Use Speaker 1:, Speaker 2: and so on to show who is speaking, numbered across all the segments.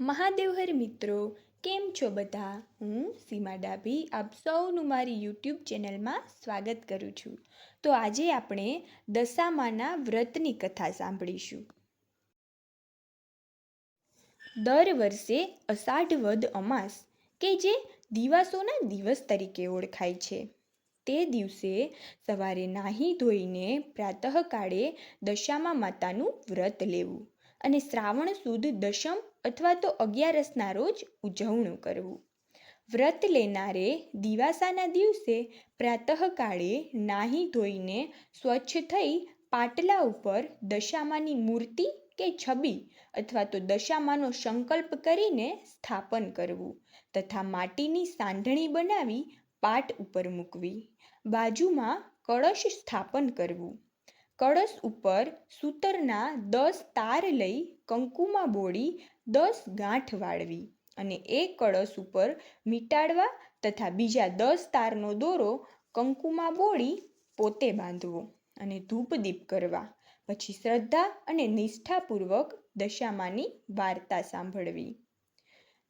Speaker 1: મહાદેવહર મિત્રો, કેમ છો બધા? હું સીમા ડાભી, આપ સૌનું મારી યુટ્યુબ ચેનલમાં સ્વાગત કરું છું. તો આજે આપણે દશામાના વ્રતની કથા સાંભળીશું. દર વર્ષે અષાઢ વદ અમાસ, કે જે દિવાસોના દિવસ તરીકે ઓળખાય છે. તે દિવસે સવારે નાહી ધોઈને પ્રાતઃકાળે દશામા માતાનું વ્રત લેવું. અને શ્રાવણ સુદ દશમ અથવા તો અગિયારસના રોજ ઉજવણું કરવું. વ્રત લેનારે દિવાસાના દિવસે પ્રાતઃકાળે નાહી ધોઈને સ્વચ્છ થઈ પાટલા ઉપર દશામાની મૂર્તિ કે છબી અથવા તો દશામાનો સંકલ્પ કરીને સ્થાપન કરવું તથા માટીની સાંઢણી બનાવી પાટ ઉપર મૂકવી. બાજુમાં કળશ સ્થાપન કરવું. કળશ ઉપર સૂતરના દસ તાર લઈ કંકુમાં બોળી દસ ગાંઠ વાળવી અને એ કળશ ઉપર મીટાડવા તથા બીજા દસ તારનો દોરો કંકુમાં બોળી પોતે બાંધવો અને ધૂપદીપ કરવા. પછી શ્રદ્ધા અને નિષ્ઠાપૂર્વક દશામાની વાર્તા સાંભળવી.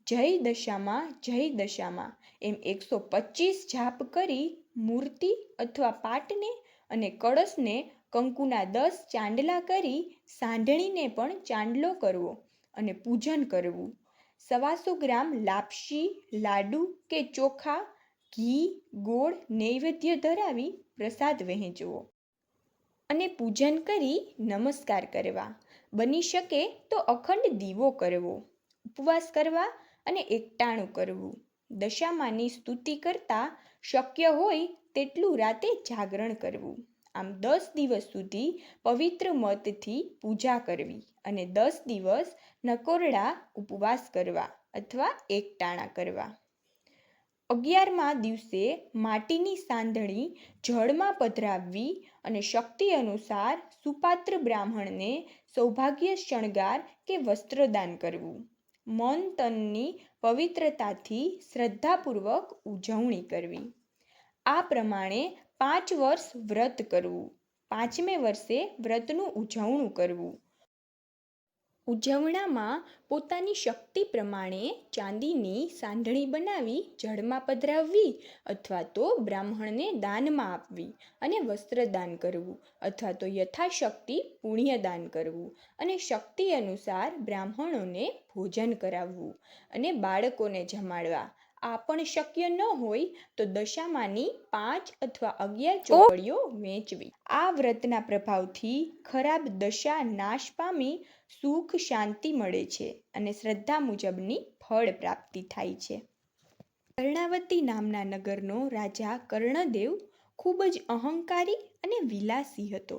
Speaker 1: જય દશામાં જય દશામાં એમ એકસો પચીસ જાપ કરી મૂર્તિ અથવા પાટને અને કળશને કંકુના દસ ચાંદલા કરી સાંઢણીને પણ ચાંદલો કરવો અને પૂજન કરવું. સવાસો ગ્રામ લાપસી લાડુ કે ચોખા, ઘી, ગોળ, નૈવેદ્ય ધરાવી પ્રસાદ વહેંચવો અને પૂજન કરી નમસ્કાર કરવા. બની શકે તો અખંડ દીવો કરવો, ઉપવાસ કરવા અને એકટાણું કરવું. દશામાની સ્તુતિ કરતાં શક્ય હોય તેટલું રાતે જાગરણ કરવું. આમ દસ દિવસ સુધી પવિત્ર મતથી પૂજા કરવી અને દસ દિવસ નકોરડા ઉપવાસ કરવા અથવા એકટાણા કરવા. અગિયારમા દિવસે માટીની સાંધણી જળમાં પધરાવવી અને શક્તિ અનુસાર સુપાત્ર બ્રાહ્મણને સૌભાગ્ય શણગાર કે વસ્ત્રદાન કરવું. મન તનની પવિત્રતાથી શ્રદ્ધાપૂર્વક ઉજવણી કરવી. આ પ્રમાણે પાંચ વર્ષ વ્રત કરવું. પાંચમે વર્ષે વ્રતનું ઉજવણું કરવું. ઉજવણામાં પોતાની શક્તિ પ્રમાણે ચાંદીની સાંઢણી બનાવી, જળમાં પધરાવવી અથવા તો બ્રાહ્મણને દાનમાં આપવી અને વસ્ત્રદાન કરવું અથવા તો યથાશક્તિ પુણ્યદાન કરવું અને શક્તિ અનુસાર બ્રાહ્મણોને ભોજન કરાવવું અને બાળકોને જમાડવા આ પણ શક્ય ન હોય તો દશામાની પાંચ અથવા અગિયાર ચોપડીઓ વેચવી. આ વ્રતના પ્રભાવથી ખરાબ દશા નાશ પામી સુખ શાંતિ મળે છે અને શ્રદ્ધા મુજબની ફળ પ્રાપ્તિ થાય છે. કર્ણાવતી નામના નગરનો રાજા કર્ણદેવ ખૂબ જ અહંકારી અને વિલાસી હતો.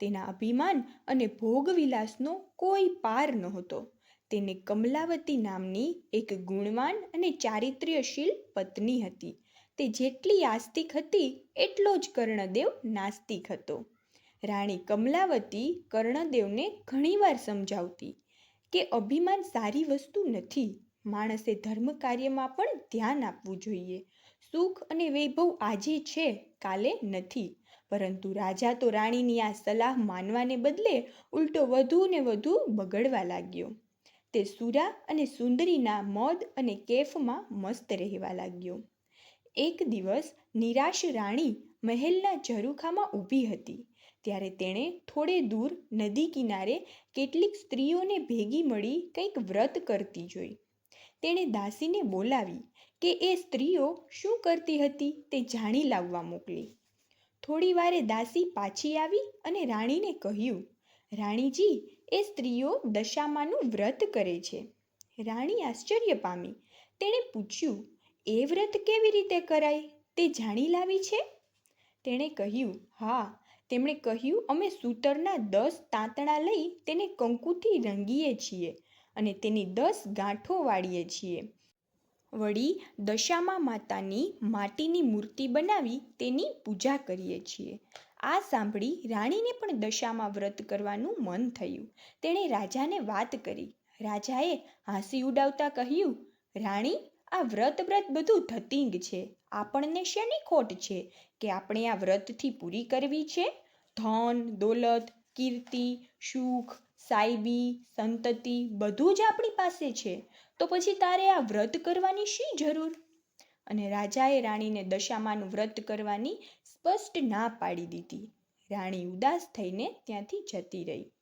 Speaker 1: તેના અભિમાન અને ભોગવિલાસનો કોઈ પાર નહોતો. તેને કમલાવતી નામની એક ગુણવાન અને ચારિત્ર્યશીલ પત્ની હતી. તે જેટલી આસ્તિક હતી, એટલો જ કર્ણદેવ નાસ્તિક હતો. રાણી કમલાવતી કર્ણદેવને ઘણીવાર સમજાવતી કે અભિમાન સારી વસ્તુ નથી, માણસે ધર્મ કાર્યમાં પણ ધ્યાન આપવું જોઈએ. સુખ અને વૈભવ આજે છે, કાલે નથી. પરંતુ રાજા તો રાણીની આ સલાહ માનવાને બદલે ઉલટો વધુ ને વધુ બગડવા લાગ્યો. તે સુરા અને સુંદરીના મદ અને કેફમાં મસ્ત રહેવા લાગ્યો. એક દિવસ નિરાશ રાણી મહેલના ઝરૂખામાં ઊભી હતી. ત્યારે તેણે થોડે દૂર નદી કિનારે કેટલીક સ્ત્રીઓને ભેગી મળી કંઈક વ્રત કરતી જોઈ. તેણે દાસીને બોલાવી કે એ સ્ત્રીઓ શું કરતી હતી તે જાણી લાવવા મોકલી. થોડી વારે દાસી પાછી આવી અને રાણીને કહ્યું, રાણીજી એ સ્ત્રીઓ દશામાનું વ્રત કરે છે. રાણી આશ્ચર્ય પામી. તેણે પૂછ્યું, એ વ્રત કેવી રીતે કરાય? તે જાણી લાવી છે? તેણે કહ્યું, હા, તેમણે કહ્યું, અમે સૂતરના દસ તાંતણા લઈ તેને કંકુથી રંગીએ છીએ અને તેની દસ ગાંઠો વાળીએ છીએ. વળી દશામા માતાની માટીની મૂર્તિ બનાવી તેની પૂજા કરીએ છીએ. આ સાંભળી રાણીને પણ દશામાં વ્રત કરવાનું મન થયું. તેણે રાજાને વાત કરી. રાજાએ હાંસી ઉડાવતા કહ્યું, રાણી, આ વ્રત વ્રત બધું ધતિંગ છે. આપણને શેની ખોટ છે કે આપણે આ વ્રતથી પૂરી કરવી છે? ધન, દોલત, કીર્તિ, સુખ, સાયબી, સંતતિ બધું જ આપણી પાસે છે. તો પછી તારે આ વ્રત કરવાની શી જરૂર? અને રાજાએ રાણીને દશામાનું વ્રત કરવાની સ્પષ્ટ ના પાડી દીધી. રાણી ઉદાસ થઈને ત્યાંથી જતી રહી.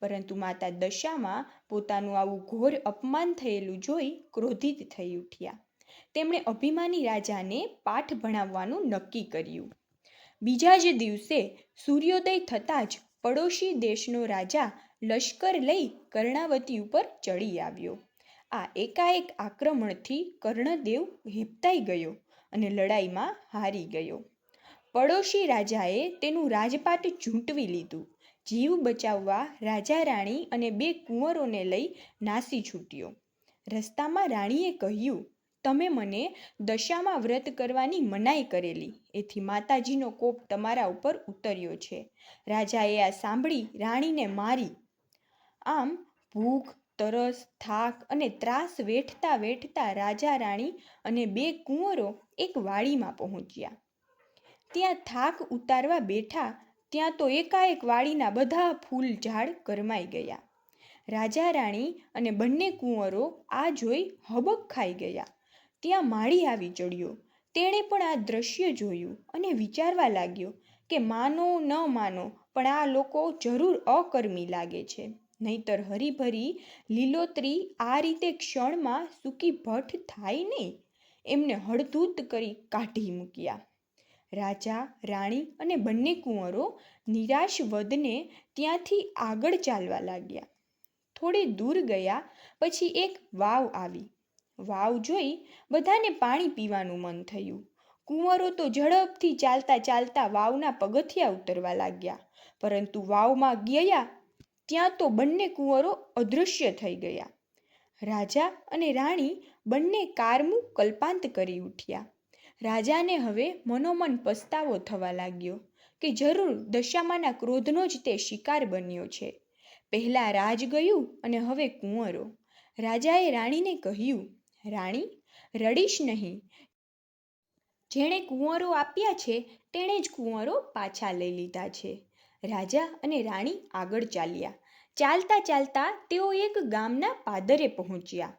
Speaker 1: પરંતુ માતા દશામાં પોતાનું આવું ઘોર અપમાન થયેલું જોઈ ક્રોધિત થઈ ઉઠ્યા. તેમણે અભિમાની રાજાને પાઠ ભણાવવાનું નક્કી કર્યું. બીજા જ દિવસે સૂર્યોદય થતાં જ પડોશી દેશનો રાજા લશ્કર લઈ કર્ણાવતી ઉપર ચડી આવ્યો. આ એકાએક આક્રમણથી કર્ણદેવ હેપતાઈ ગયો અને લડાઈમાં હારી ગયો. પડોશી રાજાએ તેનું રાજપાટ ઝૂંટવી લીધું. જીવ બચાવવા રાજા રાણી અને બે કુંવરોને લઈ નાસી છૂટ્યો. રસ્તામાં રાણીએ કહ્યું, તમે મને દશામાં વ્રત કરવાની મનાઈ કરેલી. એથી માતાજીનો કોપ તમારા ઉપર ઉતર્યો છે. રાજાએ આ સાંભળી રાણીને મારી. આમ ભૂખ, તરસ, થાક અને ત્રાસ વેઠતા વેઠતા રાજા રાણી અને બે કુંવરો એક વાડીમાં પહોંચ્યા. ત્યાં થાક ઉતારવા બેઠા ત્યાં તો એકાએક વાડીના બધા ફૂલ ઝાડ ગરમાઈ ગયા. રાજા રાણી અને બંને કુંવરો આ જોઈ હબક ખાઈ ગયા. ત્યાં માળી આવી ચડ્યો. તેણે પણ આ દ્રશ્ય જોયું અને વિચારવા લાગ્યો કે માનો ન માનો, પણ આ લોકો જરૂર અકર્મી લાગે છે. નહીતર હરીભરી લીલોતરી આ રીતે ક્ષણમાં સૂકી ભઠ્ઠ થાય નહીં એમને હળધૂત કરી કાઢી મૂક્યા. રાજા, રાણી અને બંને કુંવરો નિરાશ વધને ત્યાંથી આગળ ચાલવા લાગ્યા. થોડે દૂર ગયા પછી એક વાવ આવી. વાવ જોઈ બધાને પાણી પીવાનું મન થયું. કુંવરો તો ઝડપથી ચાલતા ચાલતા વાવના પગથિયા ઉતરવા લાગ્યા. પરંતુ વાવમાં ગયા ત્યાં તો બંને કુંવરો અદૃશ્ય થઈ ગયા. રાજા અને રાણી બંને કારમું કલ્પાંત કરી ઉઠ્યા. રાજાને હવે મનોમન પસ્તાવો થવા લાગ્યો કે જરૂર દશામાના ક્રોધનો જ તે શિકાર બન્યો છે. પહેલાં રાજ ગયું અને હવે કુંવરો. રાજાએ રાણીને કહ્યું, રાણી, રડીશ નહીં. જેણે કુંવરો આપ્યા છે, તેણે જ કુંવરો પાછા લઈ લીધા છે. રાજા અને રાણી આગળ ચાલ્યા. ચાલતા ચાલતા તેઓ એક ગામના પાદરે પહોંચ્યા.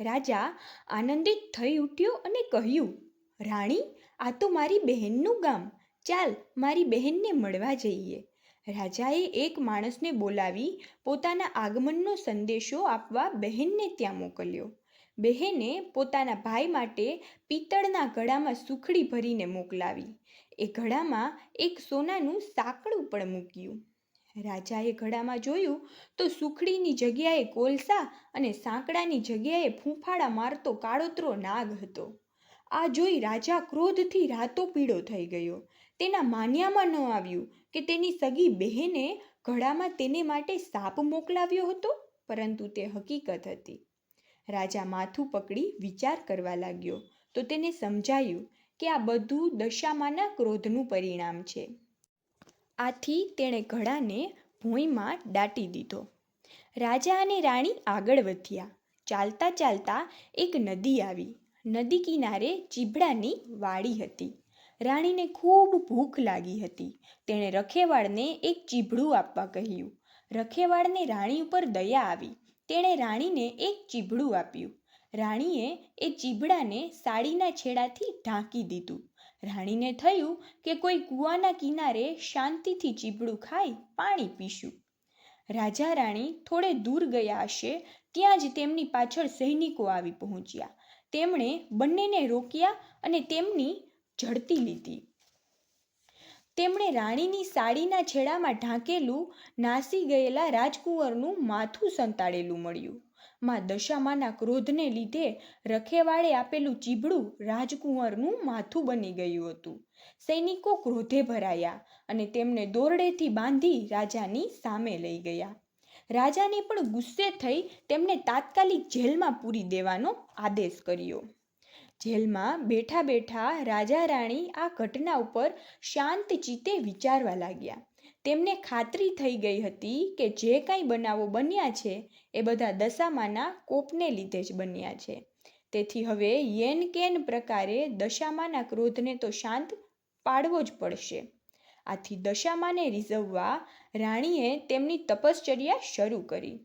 Speaker 1: રાજા આનંદિત થઈ ઉઠ્યો અને કહ્યું રાણી, આ તો મારી બહેનનું ગામ. ચાલ, મારી બહેનને મળવા જઈએ. રાજાએ એક માણસને બોલાવી પોતાના આગમનનો સંદેશો આપવા બહેનને ત્યાં મોકલ્યો. બહેને પોતાના ભાઈ માટે પિત્તળના ઘડામાં સુખડી ભરીને મોકલાવી. એ ઘડામાં એક સોનાનું સાંકડું પણ મૂક્યું. રાજાએ ઘડામાં જોયું તો સુખડીની જગ્યાએ કોલસા અને સાંકડાની જગ્યાએ ફૂંફાડા મારતો કાળોતરો નાગ હતો. આ જોઈ રાજા ક્રોધથી રાતો પીળો થઈ ગયો. તેના માન્યામાં ન આવ્યું કે તેની સગી બહેને ઘડામાં તેને માટે સાપ મોકલાવ્યો હતો, પરંતુ તે હકીકત હતી. રાજા માથું પકડી વિચાર કરવા લાગ્યો, તો તેને સમજાયું કે આ બધું દશામાના ક્રોધનું પરિણામ છે. આથી તેણે ઘડાને ભોંયમાં દાટી દીધો. રાજા અને રાણી આગળ વધ્યા. ચાલતા ચાલતા એક નદી આવી. નદી કિનારે ચીભડાની વાડી હતી. રાણીને ખૂબ ભૂખ લાગી હતી. તેણે રખેવાળને એક ચીભડું આપવા કહ્યું. રખેવાળને રાણી ઉપર દયા આવી. તેણે રાણીને એક ચીભડું આપ્યું. રાણીએ એ ચીભડાને સાડીના છેડાથી ઢાંકી દીધું. રાણીને થયું કે કોઈ કૂવાના કિનારે શાંતિથી ચીભડું ખાઈ પાણી પીશું. રાજા રાણી થોડે દૂર ગયા હશે, ત્યાં જ તેમની પાછળ સૈનિકો આવી પહોંચ્યા. તેમણે બંનેને રોક્યા અને તેમની ઝડતી લીધી. તેમણે રાણીની સાડીના છેડામાં ઢાંકેલું નાસી ગયેલા રાજકુંવરનું માથું સંતાડેલું મળ્યું. માં દશામાના ક્રોધને લીધે રખેવાળે આપેલું ચીબડું રાજકુંવરનું માથું બની ગયું હતું. સૈનિકો ક્રોધે ભરાયા અને તેમને દોરડેથી બાંધી રાજાની સામે લઈ ગયા. રાજાને પણ ગુસ્સે થઈ તેમને તાત્કાલિક જેલમાં પૂરી દેવાનો આદેશ કર્યો. જેલમાં બેઠા બેઠા રાજા રાણી આ ઘટના ઉપર શાંત ચિત્તે વિચારવા લાગ્યા. તેમને ખાતરી થઈ ગઈ હતી કે જે કાંઈ બનાવો બન્યા છે એ બધા દશામાના કોપને લીધે જ બન્યા છે. તેથી હવે યેન કેન પ્રકારે દશામાના ક્રોધને તો શાંત પાડવો જ પડશે. આથી દશામાને રીઝવવા રાણીએ તેમની તપશ્ચર્યા શરૂ કરી.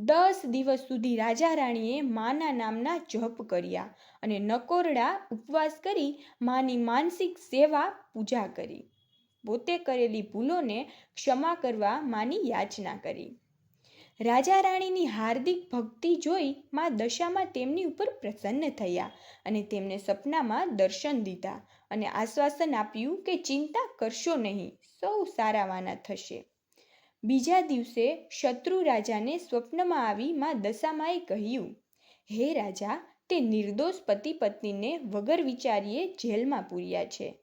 Speaker 1: દસ દિવસ સુધી રાજા રાણીએ માના નામના જપ કર્યા અને નકોરડા ઉપવાસ કરી માની માનસિક સેવા પૂજા કરી. પોતે કરેલી ભૂલોને ક્ષમા કરવા માની યાચના કરી. રાજા રાણીની હાર્દિક ભક્તિ જોઈ મા દશામાં તેમની ઉપર પ્રસન્ન થયા અને તેમને સપનામાં દર્શન દીધા. અને આશ્વાસન આપ્યું કે ચિંતા કરશો નહીં, સૌ સારાવાના થશે. બીજા દિવસે શત્રુ રાજાને સ્વપ્નમાં આવી માં દશામાએ કહ્યું, હે રાજા, તે નિર્દોષ પતિ પત્નીને વગર વિચારીએ જેલમાં પૂર્યા છે.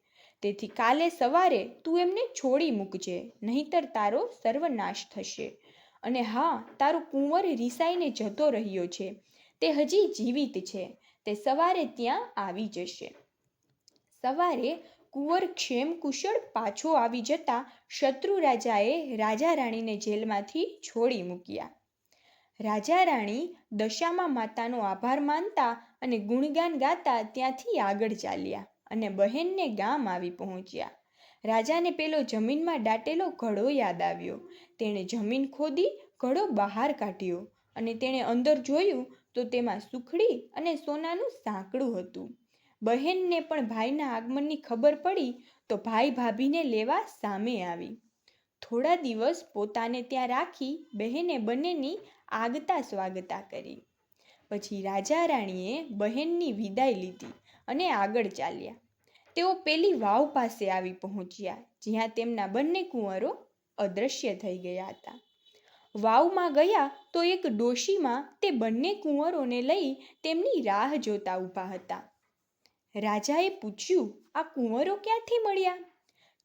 Speaker 1: તેથી કાલે સવારે તું એમને છોડી મૂકજે, નહીતર તારો સર્વનાશ થશે. અને હા, તારો કુંવર રિસાઈને જતો રહ્યો છે. તે હજી જીવિત છે. તે સવારે ત્યાં આવી જશે. સવારે કુંવર ક્ષેમ કુશળ પાછો આવી જતા શત્રુ રાજાએ રાજા રાણીને જેલમાંથી છોડી મૂક્યા. રાજા રાણી દશામાં માતાનો આભાર માનતા અને ગુણગાન ગાતા ત્યાંથી આગળ ચાલ્યા અને બહેનને ગામ આવી પહોંચ્યા. રાજાને પેલો જમીનમાં દાટેલો ઘડો યાદ આવ્યો. તેણે જમીન ખોદી, ઘડો બહાર કાઢ્યો અને તેણે અંદર જોયું તો તેમાં સુખડી અને સોનાનું સાંકડું હતું. બહેનને પણ ભાઈના આગમનની ખબર પડી તો ભાઈ ભાભીને લેવા સામે આવી. થોડા દિવસ પોતાને ત્યાં રાખી બહેને બંનેની આગતા સ્વાગતા કરી. પછી રાજા રાણીએ બહેનની વિદાય લીધી અને આગળ ચાલ્યા. તેઓ પેલી વાવ પાસે આવી પહોંચ્યા, જ્યાં તેમના બંને કુંવરો અદૃશ્ય થઈ ગયા હતા. વાવમાં ગયા તો એક ડોશીમાં તે બંને કુંવરોને લઈ તેમની રાહ જોતા ઊભા હતા. રાજાએ પૂછ્યું, આ કુંવરો ક્યાંથી મળ્યા?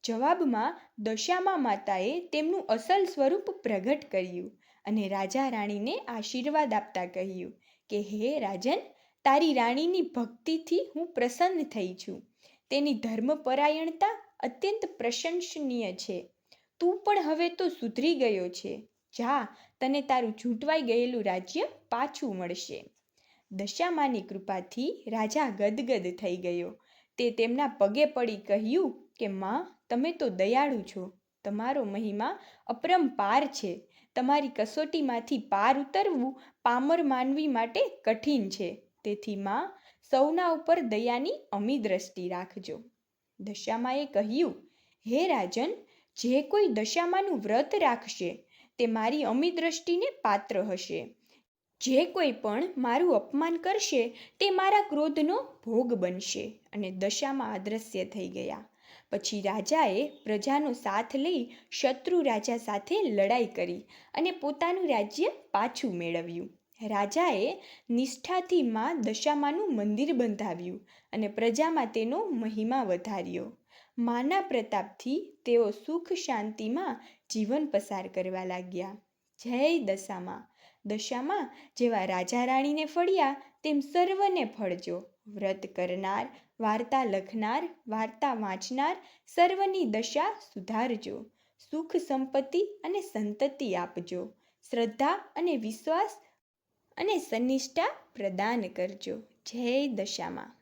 Speaker 1: જવાબમાં દશામા માતાએ તેમનું અસલ સ્વરૂપ પ્રગટ કર્યું અને રાજા રાણીને આશીર્વાદ આપતા કહ્યું કે, હે રાજન, તારી રાણીની ભક્તિથી હું પ્રસન્ન થઈ છું. તેની ધર્મપરાયણતા અત્યંત પ્રશંસનીય છે. તું પણ હવે તો સુધરી ગયો છે. જા, તને તારું ઝૂંટવાઈ ગયેલું રાજ્ય પાછું મળશે. દશામાની કૃપાથી રાજા ગદગદ થઈ ગયો. તે તેમના પગે પડી કહ્યું કે, માં, તમે તો દયાળુ છો. તમારો મહિમા અપરંપાર છે. તમારી કસોટીમાંથી પાર ઉતરવું પામર માનવી માટે કઠિન છે. તેથી, માં, સૌના ઉપર દયાની અમી દ્રષ્ટિ રાખજો. દશામાએ કહ્યું, હે રાજન, જે કોઈ દશામાનું વ્રત રાખશે, તે મારી અમી દ્રષ્ટિને પાત્ર હશે. જે કોઈ પણ મારું અપમાન કરશે, તે મારા ક્રોધનો ભોગ બનશે અને દશામાં અદ્રશ્ય થઈ ગયા. પછી રાજાએ પ્રજાનો સાથ લઈ શત્રુ રાજા સાથે લડાઈ કરી અને પોતાનું રાજ્ય પાછું મેળવ્યું. રાજાએ નિષ્ઠાથી માં દશામાનું મંદિર બંધાવ્યું અને પ્રજામાં તેનો મહિમા વધાર્યો. માના પ્રતાપથી તેઓ સુખ શાંતિમાં જીવન પસાર કરવા લાગ્યા. જય દશામાં. દશામાં જેવા રાજા રાણીને ફળ્યા, તેમ સર્વને ફળજો. વ્રત કરનાર, વાર્તા લખનાર, વાર્તા વાંચનાર સર્વની દશા સુધારજો. સુખ સંપત્તિ અને સંતતિ આપજો. શ્રદ્ધા અને વિશ્વાસ અને સનિષ્ઠા પ્રદાન કરજો. જય દશામાં.